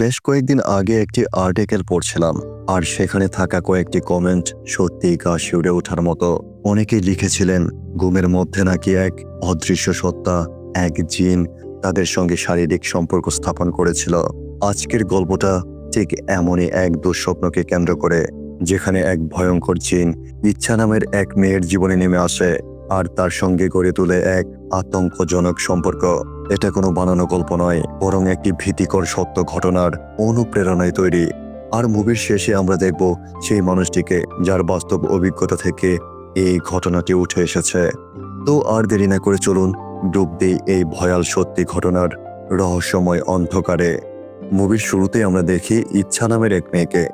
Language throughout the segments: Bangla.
বেশ কয়েকদিন আগে একটি আর্টিকেল পড়ছিলাম, আর সেখানে থাকা কয়েকটি কমেন্ট সত্যি গা শিউরে ওঠার মতো। অনেকেই লিখেছিলেন, ঘুমের মধ্যে নাকি এক অদৃশ্য সত্তা, এক জিন তাদের সঙ্গে শারীরিক সম্পর্ক স্থাপন করেছিল। আজকের গল্পটা ঠিক এমনই এক দুঃস্বপ্নকে কেন্দ্র করে, যেখানে এক ভয়ঙ্কর জিন ইচ্ছা নামের এক মেয়ের জীবনে নেমে আসে, আর তার সঙ্গে গড়ে তোলে এক আতঙ্কজনক সম্পর্ক। এটা কোনো বানানো গল্প নয়, বরং একটি ভীতিকর সত্য ঘটনার অনুপ্রেরণায় তৈরি। আর মুভির শেষে আমরা দেখব সেই মানুষটিকে যার বাস্তব অভিজ্ঞতা থেকে এই ঘটনাটি উঠে এসেছে। তো আর দেরি না করে চলুন, ডুব দিই এই ভয়াল সত্যি ঘটনার রহস্যময় অন্ধকারে। মুভির শুরুতে আমরা দেখি ইচ্ছা নামের এক মেয়েকে।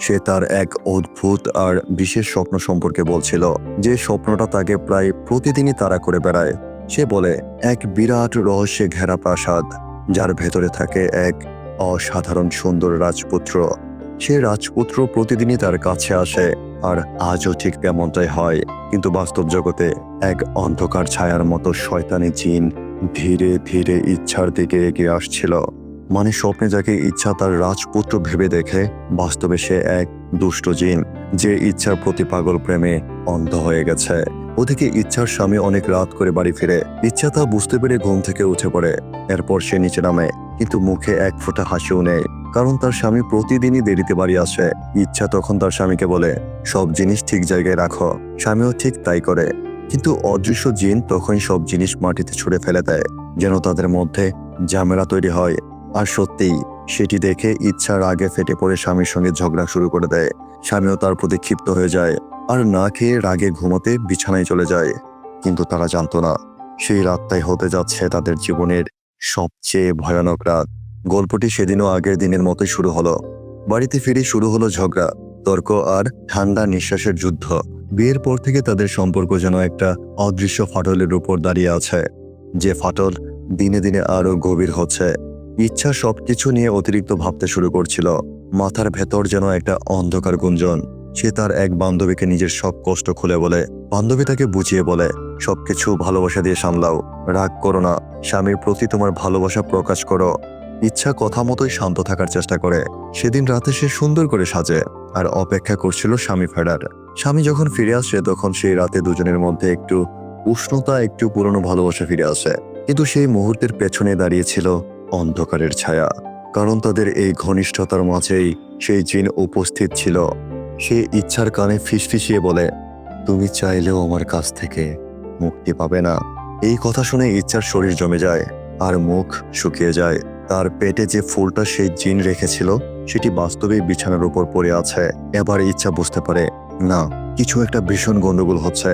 সে তার এক অদ্ভুত আর বিশেষ স্বপ্ন সম্পর্কে বলছিল। যে স্বপ্নটা তাকে প্রায় প্রতিদিনই তাড়া করে বেড়ায়। সে বলে, এক বিরাট রহস্যে ঘেরা প্রাসাদ, যার ভেতরে থাকে এক অসাধারণ সুন্দর রাজপুত্র। সে রাজপুত্র প্রতিদিনই তার কাছে আসে, আর আজও ঠিক তেমনটাই হয়। কিন্তু বাস্তব জগতে এক অন্ধকার ছায়ার মতো শয়তানি জিন ধীরে ধীরে ইচ্ছার দিকে এগিয়ে আসছিল। মানে স্বপ্নে যাকে ইচ্ছা তার রাজপুত্র ভেবে দেখে, বাস্তবে সে এক দুষ্ট জিন, যে ইচ্ছার প্রতি পাগল প্রেমে অন্ধ হয়ে গেছে। ওদিকে ইচ্ছার স্বামী অনেক রাত করে বাড়ি ফিরে। ইচ্ছা তা বুঝতে পেরে ঘুম থেকে উঠে পড়ে। এরপর সে নিচে নামে, কিন্তু মুখে এক ফোঁটা হাসিও নেই, কারণ তার স্বামী প্রতিদিনই দেরিতে বাড়ি আসে। ইচ্ছা তখন তার স্বামীকে বলে, সব জিনিস ঠিক জায়গায় রাখো, স্বামীও ঠিক তাই করে। কিন্তু অদৃশ্য জিন তখন সব জিনিস মাটিতে ছুঁড়ে ফেলে দেয়, যেন তাদের মধ্যে ঝামেলা তৈরি হয়। আর সত্যিই, সেটি দেখে ইচ্ছার আগে ফেটে পড়ে স্বামীর সঙ্গে ঝগড়া শুরু করে দেয়। স্বামীও তার প্রতি ক্ষিপ্ত হয়ে যায়। আর না খেয়ে রাগে ঘুমোতে বিছানায় চলে যায়। কিন্তু তারা জানতো না, সেই রাতটাই হতে যাচ্ছে তাদের জীবনের সবচেয়ে ভয়ানক রাত। গল্পটি সেদিনও আগের দিনের মতো শুরু হলো। বাড়িতে ফিরে শুরু হলো ঝগড়া, তর্ক আর ঠান্ডা নিঃশ্বাসের যুদ্ধ। বিয়ের পর থেকে তাদের সম্পর্ক যেন একটা অদৃশ্য ফাটলের উপর দাঁড়িয়ে আছে। যে ফাটল দিনে দিনে আরও গভীর হচ্ছে। ইচ্ছা সবকিছু নিয়ে অতিরিক্ত ভাবতে শুরু করছিল। মাথার ভেতর যেন একটা অন্ধকার গুঞ্জন। সে তার এক বান্ধবীকে নিজের সব কষ্ট খুলে বলে। বান্ধবী তাকে বুঝিয়ে বলে, সবকিছু ভালোবাসা দিয়ে সামলাও। রাগ করো না। স্বামীর প্রতি তোমার ভালোবাসা প্রকাশ করো। ইচ্ছা কথা মতোই শান্ত থাকার চেষ্টা করে। সেদিন রাতে সে সুন্দর করে সাজে আর অপেক্ষা করছিল স্বামী ফেরার। স্বামী যখন ফিরে আসে, তখন সেই রাতে দুজনের মধ্যে একটু উষ্ণতা, একটু পুরনো ভালোবাসা ফিরে আসে। কিন্তু সেই মুহূর্তের পেছনে দাঁড়িয়েছিল অন্ধকারের ছায়া। কারণ তাদের এই ঘনিষ্ঠতার মাঝেই সেই জিন উপস্থিত ছিল। সে ইচ্ছার কানে ফিসফিসিয়ে বলে, তুমি চাইলেও আমার কাছ থেকে মুক্তি পাবে না। এই কথা শুনে ইচ্ছার শরীর জমে যায় আর মুখ শুকিয়ে যায়। তার পেটে যে ফুলটা সেই জিন রেখেছিল, সেটি বাস্তবে বিছানার উপর পড়ে আছে। এবার ইচ্ছা বুঝতে পারে, না, কিছু একটা ভীষণ গন্ডগোল হচ্ছে।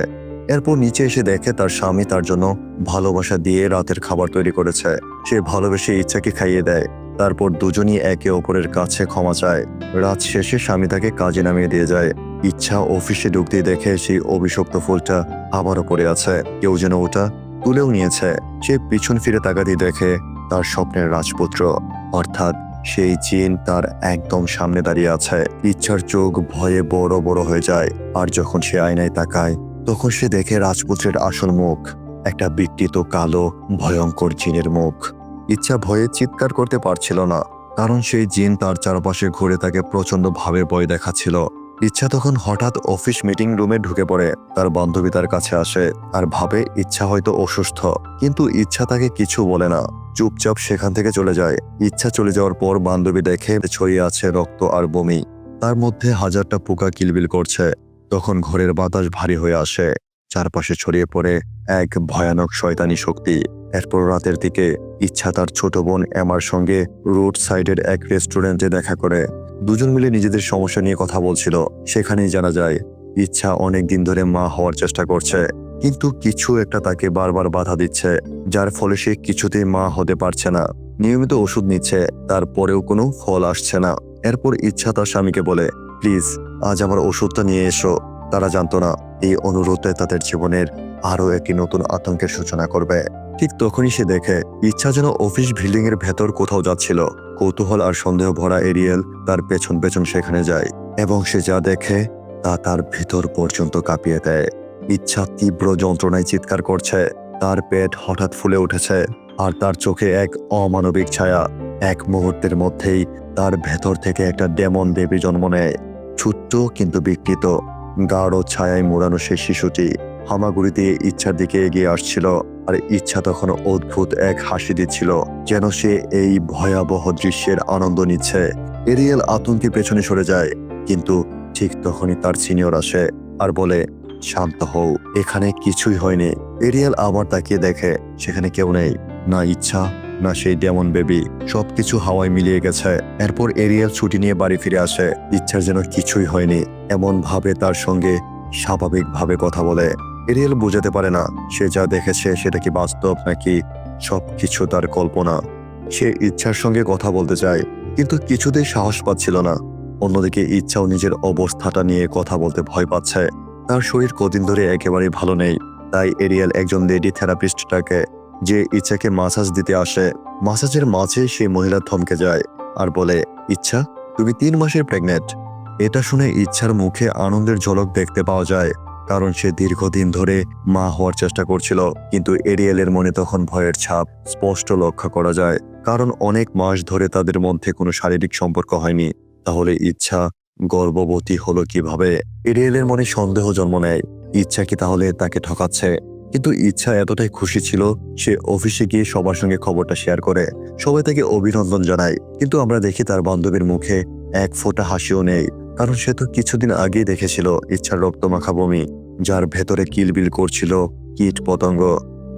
এরপর নিচে এসে দেখে তার স্বামী তার জন্য ভালোবাসা দিয়ে রাতের খাবার তৈরি করেছে। সে ভালোবেসে ইচ্ছাকে খাইয়ে দেয়। তারপর দুজনই একে অপরের কাছে ক্ষমা চায়। রাত শেষে স্বামী তাকে কাজে নামিয়ে দিয়ে যায়। ইচ্ছা অফিসে ঢুকতেই দেখে সেই অভিশপ্ত ফুলটা আবারও পড়ে আছে। কেউ যেন ওটা তুলেও নিয়েছে। সে পিছন ফিরে তাকাতেই দেখে তার স্বপ্নের রাজপুত্র। অর্থাৎ সেই জিন তার একদম সামনে দাঁড়িয়ে আছে। ইচ্ছার চোখ ভয়ে বড় বড় হয়ে যায়। আর যখন সে আয়নায় তাকায়, তখন সে দেখে রাজপুত্রের আসল মুখ। একটা বিকৃত কালো, ভয়ঙ্কর জিনের মুখ। ইচ্ছা ভয়ে চিৎকার করতে পারছিল না, কারণ সেই জিন তার চারপাশে ঘুরে তাকে প্রচণ্ড ভাবে ভয় দেখাচ্ছিল। ইচ্ছা তখন হঠাৎ অফিস মিটিং রুমে ঢুকে পড়ে, তার বান্ধবী তার কাছে আসে আর ভাবে ইচ্ছা হয়তো অসুস্থ, কিন্তু ইচ্ছা তাকে কিছু বলে না। চুপচাপ সেখান থেকে চলে যায়। ইচ্ছা চলে যাওয়ার পর বান্ধবী দেখে ছড়িয়ে আছে রক্ত আর বমি। তার মধ্যে হাজারটা পোকা কিলবিল করছে। তখন ঘরের বাতাস ভারী হয়ে আসে। চারপাশে ছড়িয়ে পড়ে এক ভয়ানক শয়তানি শক্তি। এরপর রাতের দিকে ইচ্ছা তার ছোট বোন এমার সঙ্গে রোড সাইডের এক রেস্টুরেন্টে দেখা করে। দুজন মিলে নিজেদের সমস্যা নিয়ে কথা বলছিল। সেখানেই জানা যায়, ইচ্ছা অনেক দিন ধরে মা হওয়ার চেষ্টা করছে, কিন্তু কিছু একটা তাকে বারবার বাধা দিচ্ছে, যার ফলে সে কিছুতেই মা হতে পারছে না। নিয়মিত ওষুধ নিচ্ছে, তারপরেও কোনো ফল আসছে না। এরপর ইচ্ছা তার স্বামীকে বলে, প্লিজ, আজ আমার ওষুধটা নিয়ে এসো। তারা জানতো না এই অনুরোধে তাদের জীবনের আরও একটি নতুন আতঙ্কের সূচনা করবে। ঠিক তখনই সে দেখে, ইচ্ছা যেন অফিস বিল্ডিং এর ভেতর কোথাও যাচ্ছিল। কৌতূহল আর সন্দেহ ভরা এরিয়েল তার পেছন পেছন সেখানে যায় এবং সে যা দেখে তা তার ভিতর পর্যন্ত কাঁপিয়ে দেয়। ইচ্ছা তীব্র যন্ত্রণায় চিৎকার করছে। তার পেট হঠাৎ ফুলে উঠেছে আর তার চোখে এক অমানবিক ছায়া। এক মুহূর্তের মধ্যেই তার ভেতর থেকে একটা ডেমন দেবী জন্ম নেয়। ছোট্ট কিন্তু বিকৃত। গাঢ় ছায়ায় মোড়ানো সেই শিশুটি হামাগুড়ি দিয়ে ইচ্ছার দিকে এগিয়ে আসছিল, আর ইচ্ছা তখন অদ্ভুত এক হাসি দিচ্ছিল, যেন সে এই ভয়াবহ দৃশ্যের আনন্দ নিচ্ছে। এরিয়েল আতঙ্কে পেছনে সরে যায়, কিন্তু ঠিক তখনই তার সিনিয়র আসে আর বলে, শান্ত হও, এখানে কিছুই হয়নি। এরিয়েল আবার তাকিয়ে দেখে, সেখানে কেউ নেই। না, ইচ্ছা। না সেই ডেমন বেবি সবকিছু হাওয়ায় মিলিয়ে গেছে। এরপর এরিয়েল ছুটি নিয়ে বাড়ি ফিরে আসে। ইচ্ছার যেন কিছুই হয়নি। এমন ভাবে তার সঙ্গে স্বাভাবিকভাবে কথা বলে। এরিয়েল বোঝাতে পারে না, সে যা দেখেছে সেটা কি বাস্তব নাকি সবকিছু তার কল্পনা। সে ইচ্ছার সঙ্গে কথা বলতে চায়, কিন্তু কিছুতেই সাহস পাচ্ছিল না। অন্যদিকে ইচ্ছাও নিজের অবস্থাটা নিয়ে কথা বলতে ভয় পাচ্ছে। তার শরীর কদিন ধরে একেবারেই ভালো নেই, তাই এরিয়াল একজন লেডি থেরাপিস্টটাকে যে ইচ্ছাকে মাসাজ দিতে আসে, মাসাজের মাঝে সেই মহিলা থমকে যায় আর বলে, ইচ্ছা, তুমি তিন মাসের প্রেগনেন্ট এটা শুনে ইচ্ছার মুখে আনন্দের ঝলক দেখতে পাওয়া যায়। কারণ সে দীর্ঘদিন ধরে মা হওয়ার চেষ্টা করছিল, কিন্তু এরিয়েলের মনে তখন ভয়ের ছাপ স্পষ্ট লক্ষ্য করা যায়। কারণ অনেক মাস ধরে তাদের মধ্যে কোনো শারীরিক সম্পর্ক হয়নি। তাহলে ইচ্ছা, গর্ভবতী হলো কীভাবে? এরিয়েলের মনে সন্দেহ জন্ম নেয়। ইচ্ছা কি তাহলে তাকে ঠকাচ্ছে? কিন্তু ইচ্ছা এতটাই খুশি ছিল সে অফিসে গিয়ে সবার সঙ্গে খবরটা শেয়ার করে, সবাই তাকে অভিনন্দন জানায়। কিন্তু আমরা দেখি তার বান্ধবীর মুখে এক ফোঁটা হাসিও নেই, কারণ সে তো কিছুদিন আগেই দেখেছিল ইচ্ছার রক্তমাখা বমি, যার ভেতরে কিলবিল করছিল কীট পতঙ্গ।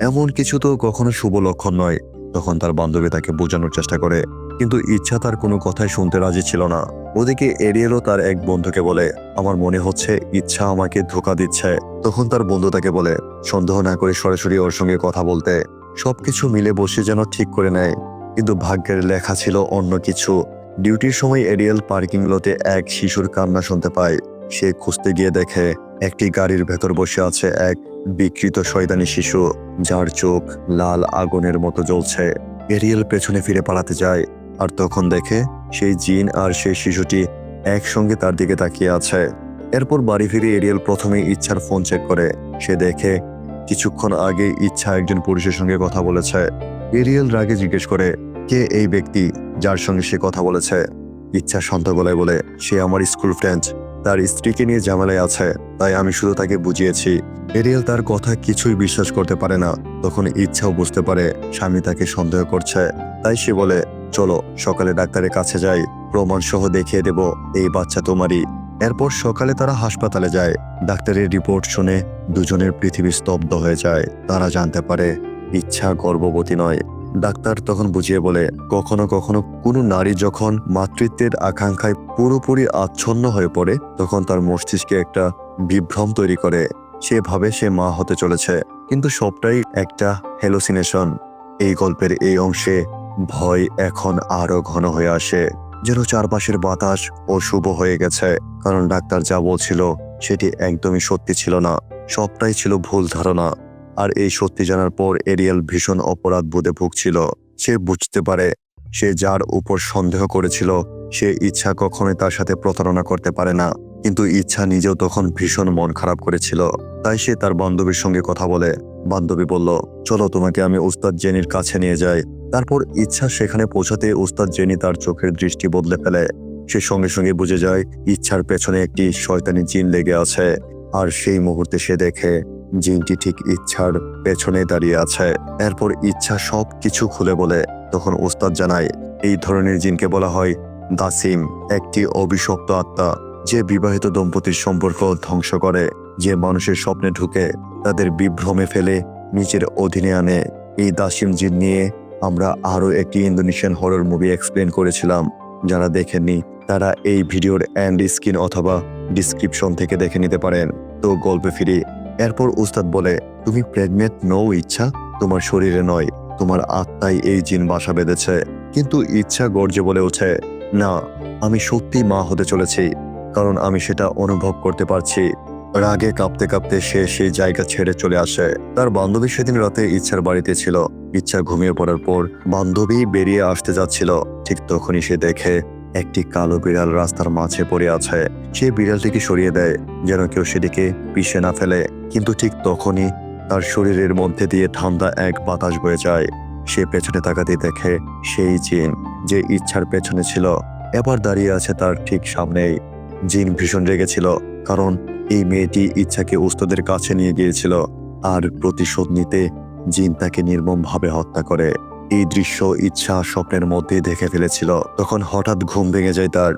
এমন কিছু তো কখনো শুভ লক্ষণ নয়, তখন তার বান্ধবী তাকে বোঝানোর চেষ্টা করে। কিন্তু ইচ্ছা তার কোনো কথাই শুনতে রাজি ছিল না। ওদিকে এরিয়েলও তার এক বন্ধুকে বলে, আমার মনে হচ্ছে ইচ্ছা আমাকে ধোকা দিচ্ছে। তখন তার বন্ধু তাকে বলে, সন্দেহ না করে সরাসরি ওর সঙ্গে কথা বলতে। সবকিছু মিলে বসে যেন ঠিক করে নেয়। কিন্তু ভাগ্যের লেখা ছিল অন্য কিছু। ডিউটির সময় এরিয়েল পার্কিং লটে এক শিশুর কান্না শুনতে পায়। সে খুঁজতে গিয়ে দেখে, একটি গাড়ির ভেতর বসে আছে এক বিকৃত শয়তানি শিশু, যার চোখ লাল আগুনের মতো জ্বলছে। এরিয়েল পেছনে ফিরে পালাতে যায়। আর তখন দেখে সেই জিন আর সেই শিশুটি একসঙ্গে তার দিকে তাকিয়ে আছে। এরপর বাড়ি ফিরে এরিয়েল প্রথমে ইচ্ছার ফোন চেক করে। সে দেখে, কিছুক্ষণ আগে ইচ্ছা একজন পুরুষের সঙ্গে কথা বলেছে। এরিয়াল রাগে জিজ্ঞেস করে, কে এই ব্যক্তি যার সঙ্গে সে কথা বলেছে? ইচ্ছা শান্ত গলায় বলে, সে আমার স্কুল ফ্রেন্ড। তার স্ত্রীকে নিয়ে ঝামেলায় আছে, তাই আমি শুধু তাকে বুঝিয়েছি। এরিয়াল তার কথা কিছুই বিশ্বাস করতে পারে না। তখন ইচ্ছাও বুঝতে পারে, স্বামী তাকে সন্দেহ করছে। তাই সে বলে চলো, সকালে ডাক্তারের কাছে যাই, প্রমাণ সহ দেখিয়ে দেব এই বাচ্চা তোমারই। এরপর সকালে তারা হাসপাতালে যায়। ডাক্তারের রিপোর্ট শুনে দুজনের পৃথিবী স্তব্ধ হয়ে যায়। তারা জানতে পারে, ইচ্ছা গর্ভবতী নয়। ডাক্তার তখন বুঝিয়ে বলে, কখনো কখনো কোনো নারী যখন মাতৃত্বের আকাঙ্ক্ষায় পুরোপুরি আচ্ছন্ন হয়ে পড়ে, তখন তার মস্তিষ্কে একটা বিভ্রম তৈরি করে। সে ভাবে সে মা হতে চলেছে। কিন্তু সবটাই একটা হ্যালোসিনেশন এই গল্পের এই অংশে ভয় এখন আরও ঘন হয়ে আসে। যেন চারপাশের বাতাস অশুভ হয়ে গেছে। কারণ ডাক্তার যা বলছিল, সেটি একদমই সত্যি ছিল না। সবটাই ছিল ভুল ধারণা। আর এই সত্যি জানার পর এরিয়েল ভীষণ অপরাধ বোধে ভুগছিল। সে বুঝতে পারে, সে যার উপর সন্দেহ করেছিল, সে ইচ্ছা কখনোই তার সাথে প্রতারণা করতে পারে না। কিন্তু ইচ্ছা নিজেও তখন ভীষণ মন খারাপ করেছিল। তাই সে তার বান্ধবীর সঙ্গে কথা বলে। বান্ধবী বলল, চলো তোমাকে আমি উস্তাদ জেনির কাছে নিয়ে যাই। তারপর ইচ্ছা সেখানে পৌঁছাতে ওস্তাদ জেনি তার চোখের দৃষ্টি বদলে ফেলে। সে সঙ্গে সঙ্গে বুঝে যায়, ইচ্ছার পেছনে একটি শয়তানি জিন লেগে আছে। আর সেই মুহূর্তে সে দেখে, জিনটি ঠিক ইচ্ছার পেছনে দাঁড়িয়ে আছে। এরপর ইচ্ছা সব কিছু খুলে বলে। তখন ওস্তাদ জানায়, এই ধরনের জিনকে বলা হয় দাসিম, একটি অভিশপ্ত আত্মা, যে বিবাহিত দম্পতির সম্পর্ক ধ্বংস করে, যে মানুষের স্বপ্নে ঢুকে, তাদের বিভ্রমে ফেলে, নিজের অধীনে আনে। এই দাসিম জিন নিয়ে আমরা আরও একটি ইন্দোনেশিয়ান হরর মুভি এক্সপ্লেন করেছিলাম। যারা দেখেননি, তারা এই ভিডিওর অ্যান্ড স্ক্রিন অথবা ডিসক্রিপশন থেকে দেখে নিতে পারেন। তো গল্পে ফিরি। এরপর উস্তাদ বলে, তুমি প্রেগনেন্ট নও ইচ্ছা? তোমার শরীরে নয়। তোমার আত্মায় এই জিন বাসা বেঁধেছে। কিন্তু ইচ্ছা গর্জে বলে ওঠে, না, আমি সত্যি মা হতে চলেছি। কারণ আমি সেটা অনুভব করতে পারছি। রাগে কাঁপতে কাঁপতে সে সেই জায়গা ছেড়ে চলে আসে। তার বান্ধবী সেদিন রাতে ইচ্ছার বাড়িতে ছিল। ইচ্ছা ঘুমিয়ে পড়ার পর বান্ধবী বেরিয়ে আসতে যাচ্ছিল। ঠিক তখনই সে দেখে একটি কালো বিড়াল রাস্তার মাঝে পড়ে আছে। সে বিড়ালটিকে সরিয়ে দেয়, যেন কেউ সেটিকে পিষে না ফেলে। কিন্তু ঠিক তখনই তার শরীরের মধ্যে দিয়ে ঠান্ডা এক বাতাস বয়ে যায়। সে পেছনে তাকাতেই দেখে সেই জিন, যে ইচ্ছার পেছনে ছিল। এবার দাঁড়িয়ে আছে তার ঠিক সামনেই। জিন ভীষণ রেগেছিল, কারণ এই মেয়েটি ইচ্ছাকে উস্তাদের কাছে নিয়ে গিয়েছিল আর প্রতিশোধ নিতে জিন তাকে নির্মমভাবে হত্যা করে। এই দৃশ্য ইচ্ছা স্বপ্নের মধ্যেই দেখে ফেলেছিল। তখন হঠাৎ ঘুম ভেঙে যায় তার।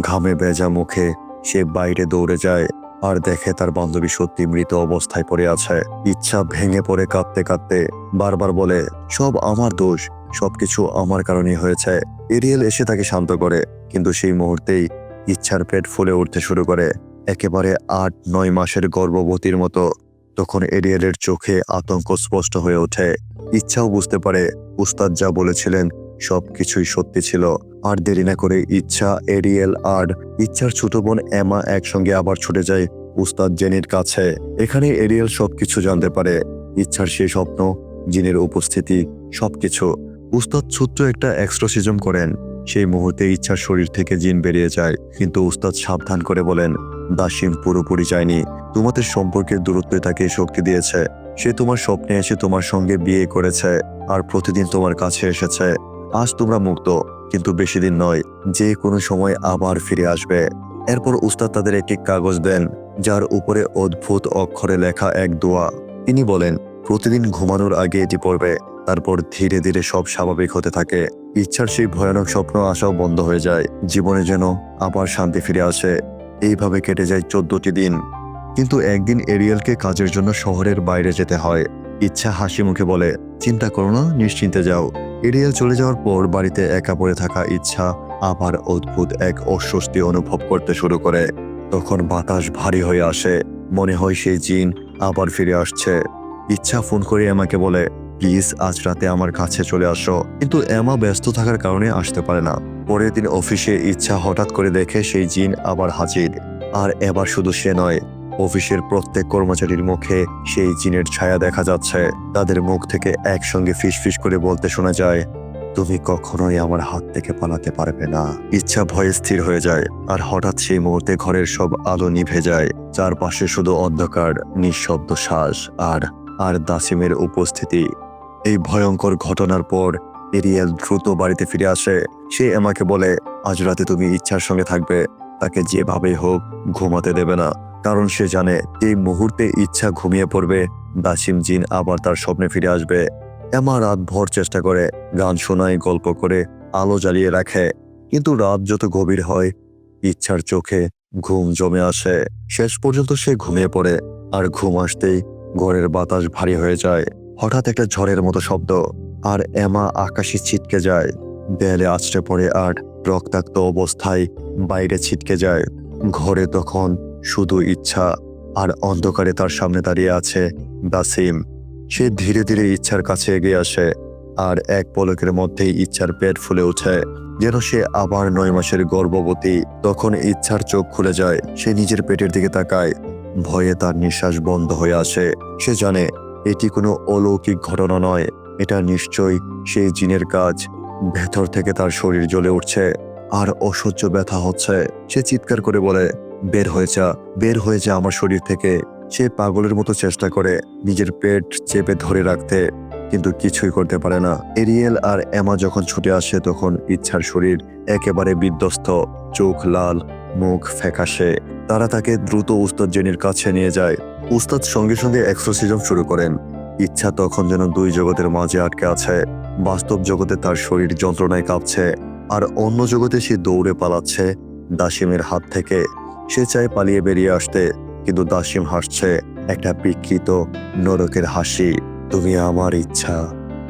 ঘামে ভেজা মুখে সে বাইরে দৌড়ে যায় আর দেখে তার বান্ধবী সত্যি মৃত অবস্থায় পড়ে আছে। ইচ্ছা ভেঙে পড়ে কাঁদতে কাঁদতে বারবার বলে, সব আমার দোষ। সবকিছু আমার কারণেই হয়েছে। এরিয়েল এসে তাকে শান্ত করে, কিন্তু সেই মুহূর্তেই ইচ্ছার পেট ফুলে উঠতে শুরু করে। একেবারে আট, নয় মাসের গর্ভবতীর মতো, তখন এরিয়েলের চোখে আতঙ্ক স্পষ্ট হয়ে ওঠে। ইচ্ছাও বুঝতে পারে, উস্তাদ যা বলেছিলেন সবকিছুই সত্যি ছিল। আর দেরি না করে ইচ্ছা, এরিয়েল আর ইচ্ছার ছোট বোন এমা একসঙ্গে আবার ছুটে যায় উস্তাদ জেনির কাছে। এখানে এরিয়েল সবকিছু জানতে পারে। ইচ্ছার সেই স্বপ্ন, জিনের উপস্থিতি, সবকিছু। উস্তাদ ছোট্ট একটা এক্সট্রোসিজম করেন। সেই মুহূর্তে ইচ্ছার শরীর থেকে জিন বেরিয়ে যায়। কিন্তু উস্তাদ সাবধান করে বলেন দাসিম পুরোপুরি যায়নি তোমাদের সম্পর্কের দূরত্বে তাকে শক্তি দিয়েছে। সে তোমার স্বপ্নে এসে তোমার সঙ্গে বিয়ে করেছে আর প্রতিদিন তোমার কাছে এসেছে। আজ তোমরা মুক্ত, কিন্তু বেশি দিন নয়, যে কোনো সময় আবার ফিরে আসবে। এরপর উস্তাদ তাদের একটি কাগজ দেন, যার উপরে অদ্ভুত অক্ষরে লেখা এক দোয়া। তিনি বলেন, প্রতিদিন ঘুমানোর আগে এটি পড়বে, তারপর ধীরে ধীরে সব স্বাভাবিক হতে থাকে। ইচ্ছার সেই ভয়ানক স্বপ্ন আসাও বন্ধ হয়ে যায়। জীবনে যেন আবার শান্তি ফিরে আসে। এইভাবে কেটে যায় চোদ্দটি দিন। কিন্তু একদিন এরিয়েলকে কাজের জন্য শহরের বাইরে যেতে হয়। ইচ্ছা হাসি মুখে বলে, চিন্তা করো না, নিশ্চিন্তে যাও। এরিয়েল চলে যাওয়ার পর বাড়িতে একা পড়ে থাকা ইচ্ছা আবার অদ্ভুত এক অস্বস্তি অনুভব করতে শুরু করে। তখন বাতাস ভারী হয়ে আসে। মনে হয় সেই জিন আবার ফিরে আসছে। ইচ্ছা ফোন করে এমাকে বলে, প্লিজ, আজ রাতে আমার কাছে চলে আসো। কিন্তু এমা ব্যস্ত থাকার কারণে আসতে পারে না। পরের দিন অফিসে ইচ্ছা হঠাৎ করে দেখে সেই জিন আবার হাজির। আর এবার শুধু সে নয়, অফিসের প্রত্যেক কর্মচারীর মুখে সেই জিনের ছায়া দেখা যাচ্ছে। তাদের মুখ থেকে একসঙ্গে ফিসফিস করে বলতে শোনা যায়, তুমি কখনোই আমার হাত থেকে পালাতে পারবে না। ইচ্ছা ভয়ে স্থির হয়ে যায়, আর হঠাৎ সেই মুহূর্তে ঘরের সব আলো নিভে যায়। চারপাশে শুধু অন্ধকার, নিঃশব্দ শ্বাস আর আর দাসিমের উপস্থিতি। এই ভয়ঙ্কর ঘটনার পর এরিয়েল দ্রুত বাড়িতে ফিরে আসে। সে আমাকে বলে, আজ রাতে তুমি ইচ্ছার সঙ্গে থাকবে। তাকে যেভাবেই হোক ঘুমাতে দেবে না। কারণ সে জানে, এই মুহূর্তে ইচ্ছা ঘুমিয়ে পড়বে। দাসিম জিন আবার তার স্বপ্নে ফিরে আসবে। এমা রাত ভর চেষ্টা করে, গান শোনায়, গল্প করে, আলো জ্বালিয়ে রাখে। কিন্তু রাত যত গভীর হয়, ইচ্ছার চোখে ঘুম জমে আসে। শেষ পর্যন্ত সে ঘুমিয়ে পড়ে, আর ঘুম আসতেই ঘরের বাতাস ভারী হয়ে যায়। হঠাৎ একটা ঝড়ের মতো শব্দ। আর এমা আকাশে ছিটকে যায়। দেয়ালে আছড়ে পড়ে আর রক্তাক্ত অবস্থায় বাইরে ছিটকে যায়। ঘরে তখন শুধু ইচ্ছা আর অন্ধকারে তার সামনে দাঁড়িয়ে আছে দাসিম সে ধীরে ধীরে ইচ্ছার কাছে এগিয়ে আসে আর এক পলকের মধ্যেই ইচ্ছার পেট ফুলে ওঠে। যেন সে আবার নয় মাসের গর্ভবতী, তখন ইচ্ছার চোখ খুলে যায়। সে নিজের পেটের দিকে তাকায়। ভয়ে তার নিঃশ্বাস বন্ধ হয়ে আসে। সে জানে এটি কোনো অলৌকিক ঘটনা নয়। এটা নিশ্চয়ই সেই জিনের কাজ। ভেতর থেকে তার শরীর জ্বলে উঠছে, আর অসহ্য ব্যথা হচ্ছে। সে চিৎকার করে বলে, বের হয়ে যা, বের হয়ে যা আমার শরীর থেকে। সে পাগলের মতো চেষ্টা করে নিজের পেট চেপে ধরে রাখতে, কিন্তু কিছুই করতে পারে না। এরিয়েল আর এমা যখন ছুটে আসে, তখন ইচ্ছার শরীর একেবারে বিধ্বস্ত, চোখ লাল, মুখ ফ্যাকাশে। তারা তাকে দ্রুত উস্তাদ জেনির কাছে নিয়ে যায়। উস্তাদ সঙ্গে সঙ্গে এক্সোসিজম শুরু করেন। ইচ্ছা তখন যেন দুই জগতের মাঝে আটকে আছে। বাস্তব জগতে তার শরীর যন্ত্রণায় কাঁপছে, আর অন্য জগতে সে দৌড়ে পালাচ্ছে দাসিমের হাত থেকে। সে চায় পালিয়ে বেরিয়ে আসতে, কিন্তু দাসিম হাসছে, একটা বিকৃত নরকের হাসি, তুমি আমার ইচ্ছা,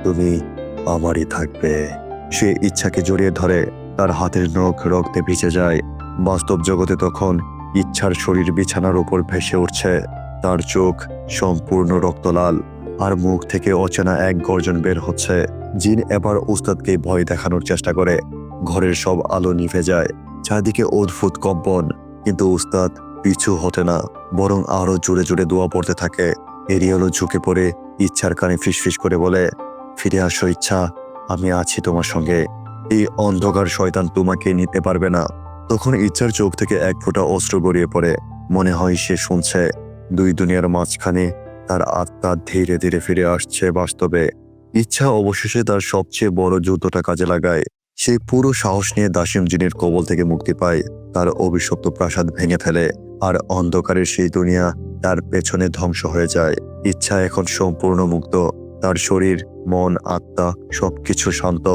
তুমি আমারই থাকবে। সে ইচ্ছাকে জড়িয়ে ধরে, তার হাতের নখ রক্তে ভিজে যায়। বাস্তব জগতে তখন ইচ্ছার শরীর বিছানার উপর ভেসে উঠছে, তার চোখ সম্পূর্ণ রক্তলাল। আর মুখ থেকে অচেনা এক গর্জন বের হচ্ছে। জিন এবার উস্তাদকে ভয় দেখানোর চেষ্টা করে। ঘরের সব আলো নিভে যায়। চারদিকে অদ্ভুত কম্পন। কিন্তু উস্তাদ পিছু হতে না, বরং আরও জোরে জোরে দোয়া পড়তে থাকে। এরিয়েলও ঝুঁকে পড়ে ইচ্ছার কানে ফিসফিস করে বলে, ফিরে আসো ইচ্ছা, আমি আছি তোমার সঙ্গে। এই অন্ধকার শয়তান তোমাকে নিতে পারবে না। তখন ইচ্ছার চোখ থেকে এক ফোঁটা অস্ত্র গড়িয়ে পড়ে। মনে হয় সে শুনছে। দুই দুনিয়ার মাঝখানে তার আত্মা ধীরে ধীরে ফিরে আসছে বাস্তবে। ইচ্ছা অবশেষে তার সবচেয়ে বড় যুদ্ধটা কাজে লাগায়। সে পুরো সাহস নিয়ে দাসিম জিনের কবল থেকে মুক্তি পায়, তার অভিশপ্ত প্রাসাদ ভেঙে ফেলে, আর অন্ধকারের সেই দুনিয়া তার পেছনে ধ্বংস হয়ে যায়। ইচ্ছা এখন সম্পূর্ণ মুক্ত, তার শরীর, মন, আত্মা সবকিছু শান্ত।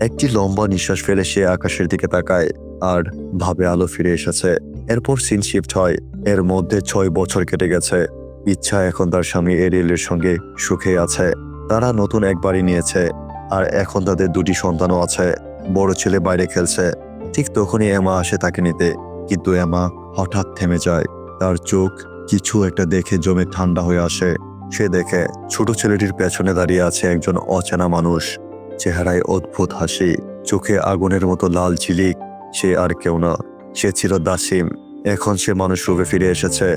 একটি লম্বা নিঃশ্বাস ফেলে সে আকাশের দিকে তাকায়, আর ভাবে আলো ফিরে এসেছে। এরপর সিন শিফট হয়, এর মধ্যে ছয় বছর কেটে গেছে। ইচ্ছা এখন তার স্বামী এরিয়েলের সঙ্গে সুখে আছে। তারা নতুন এক বাড়ি নিয়েছে, আর এখন তাদের দুটি সন্তানও আছে। বড় ছেলে বাইরে খেলছে। ঠিক তখনই এমা আসে তাকে নিতে। কিন্তু এমা হঠাৎ থেমে যায়। তার চোখ কিছু একটা দেখে জমে ঠান্ডা হয়ে আসে। সে দেখে ছোট ছেলেটির পেছনে দাঁড়িয়ে আছে একজন অচেনা মানুষ। চেহারায় অদ্ভুত হাসি, চোখে আগুনের মতো লাল ঝিলিক। সে আর কেউ না। সে ছিল দাসিম। এখন সে মানুষ রূপে ফিরে এসেছে।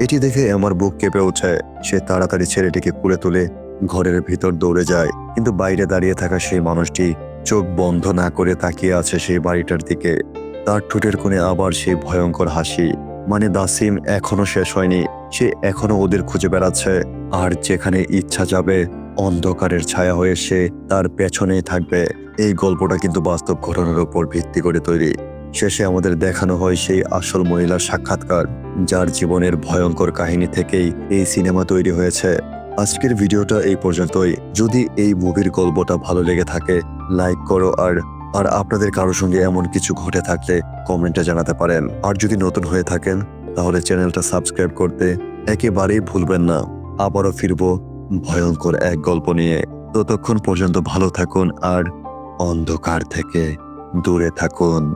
এটি দেখে আমার বুক কেঁপে ওঠে সে তাড়াতাড়ি ছেলেটিকে কুলে তুলে ঘরের ভিতর দৌড়ে যায়। কিন্তু বাইরে দাঁড়িয়ে থাকা সেই মানুষটি চোখ বন্ধ না করে তাকিয়ে আছে সেই বাড়িটার দিকে। তার ঠোঁটের কোণে আবার সেই ভয়ঙ্কর হাসি। মানে দাসিম এখনও শেষ হয়নি। সে এখনও ওদের খুঁজে বেড়াচ্ছে। আর যেখানে ইচ্ছা যাবে, অন্ধকারের ছায়া হয়ে সে তার পেছনেই থাকবে। এই গল্পটা কিন্তু বাস্তব ঘটনার উপর ভিত্তি করে তৈরি। শেষে আমাদের দেখানো হয় সেই আসল মহিলার সাক্ষাৎকার, যার জীবনের ভয়ঙ্কর কাহিনী থেকেই এই সিনেমা তৈরি হয়েছে। আজকের ভিডিওটা এই পর্যন্তই। যদি এই মুভির গল্পটা ভালো লেগে থাকে, লাইক করো আর আর আপনাদের কারোর সঙ্গে এমন কিছু ঘটে থাকলে কমেন্টে জানাতে পারেন। আর যদি নতুন হয়ে থাকেন, তাহলে চ্যানেলটা সাবস্ক্রাইব করতে একেবারেই ভুলবেন না। আবারও ফিরবো ভয়ঙ্কর এক গল্প নিয়ে। ততক্ষণ পর্যন্ত ভালো থাকুন আর অন্ধকার থেকে দূরে থাকুন।